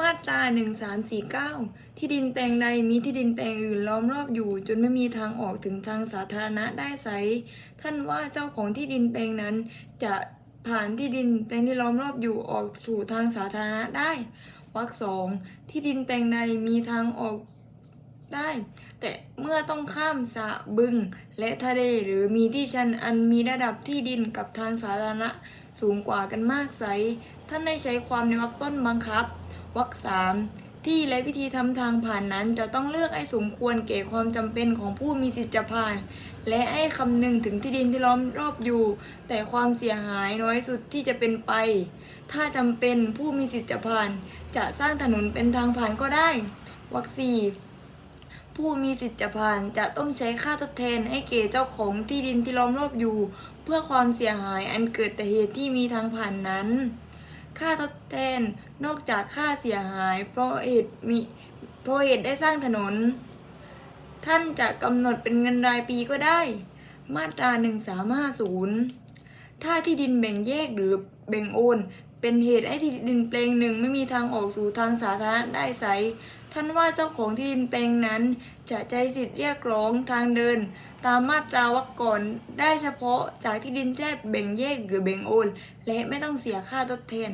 มาตรา1349 ที่ดินแปลงใดมีที่ดินแปลงอื่นล้อมรอบอยู่ จนไม่มีทางออกถึงทางสาธารณะได้ไซท่านว่าเจ้าของที่ดินแปลงนั้นจะผ่านที่ดินแปลงที่ล้อมรอบอยู่ออกสู่ทางสาธารณะได้วรรคสองที่ดินแปลงใดมีทางออกได้ แต่เมื่อต้องข้ามสะบึง และทะเลหรือมีที่ชันอันมีระดับที่ดินกับทางสาธารณะสูงกว่ากันมากไซท่านได้ใช้ความในวรรคต้นบังคับ วรรคสามที่และวิธีทำทางผ่านนั้นจะต้องเลือกให้สมควรแก่ความจำเป็นของผู้มีสิทธิ์จะผ่าน และให้คำนึงถึงที่ดินที่ล้อมรอบอยู่ แต่ความเสียหายน้อยสุดที่จะเป็นไป ถ้าจำเป็นผู้มีสิทธิ์จะผ่าน จะสร้างถนนเป็นทางผ่านก็ได้วรรคสี่ผู้มีสิทธิ์จะผ่านจะต้องใช้ค่าทดแทนให้แก่เจ้าของที่ดินที่ล้อมรอบอยู่ เพื่อความเสียหายอันเกิดแต่เหตุที่มีทางผ่านนั้น ค่าทดแทนนอกจากค่าเสียหาย เพราะเหตุมีเพราะเหตุได้สร้างถนน ท่านจะกำหนดเป็นเงินรายปีก็ได้ มาตรา 1350 ถ้าที่ดินแบ่งแยกหรือแบ่งโอน เป็นเหตุให้ที่ดินแปลงหนึ่งไม่มีทางออกสู่ทางสาธารณะได้ใส ท่านว่าเจ้าของที่ดินแปลงนั้น จะใจสิทธิ์เรียกร้องทางเดิน ตามมาตราวรรคก่อนได้เฉพาะจากที่ดินที่ได้แบ่งแยกหรือแบ่งโอน และไม่ต้องเสียค่าทดแทน